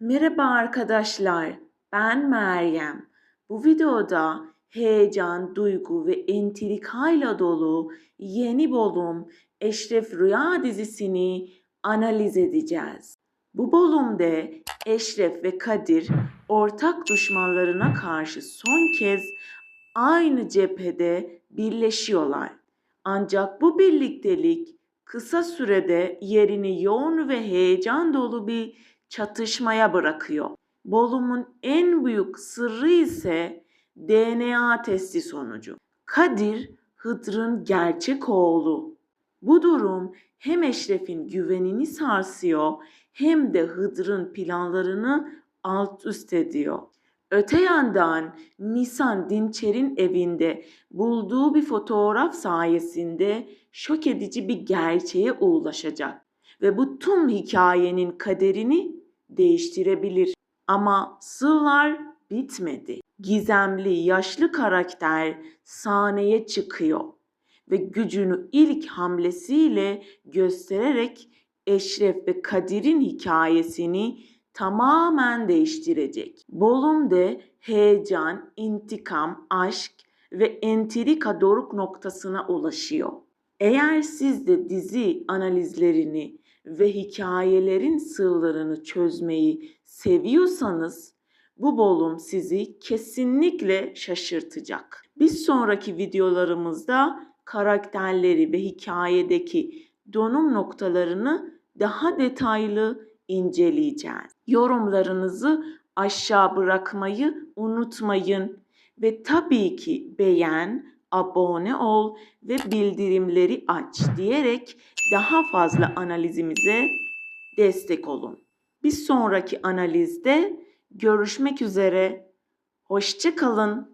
Merhaba arkadaşlar, ben Meryem. Bu videoda heyecan, duygu ve entrikayla dolu yeni bölüm Eşref Rüya dizisini analiz edeceğiz. Bu bölümde Eşref ve Kadir ortak düşmanlarına karşı son kez aynı cephede birleşiyorlar. Ancak bu birliktelik kısa sürede yerini yoğun ve heyecan dolu bir çatışmaya bırakıyor. Bölümün en büyük sırrı ise DNA testi sonucu. Kadir Hıdır'ın gerçek oğlu. Bu durum hem Eşref'in güvenini sarsıyor hem de Hıdır'ın planlarını alt üst ediyor. Öte yandan Nisan Dinçer'in evinde bulduğu bir fotoğraf sayesinde şok edici bir gerçeğe ulaşacak ve bu tüm hikayenin kaderini değiştirebilir. Ama sırlar bitmedi. Gizemli yaşlı karakter sahneye çıkıyor ve gücünü ilk hamlesiyle göstererek Eşref ve Kadir'in hikayesini tamamen değiştirecek. Bölümde heyecan, intikam, aşk ve entrika doruk noktasına ulaşıyor. Eğer siz de dizi analizlerini ve hikayelerin sırlarını çözmeyi seviyorsanız bu bölüm sizi kesinlikle şaşırtacak. Bir sonraki videolarımızda karakterleri ve hikayedeki dönüm noktalarını daha detaylı inceleyeceğiz. Yorumlarınızı aşağı bırakmayı unutmayın ve tabii ki beğen, abone ol ve bildirimleri aç diyerek daha fazla analizimize destek olun. Bir sonraki analizde görüşmek üzere. Hoşça kalın.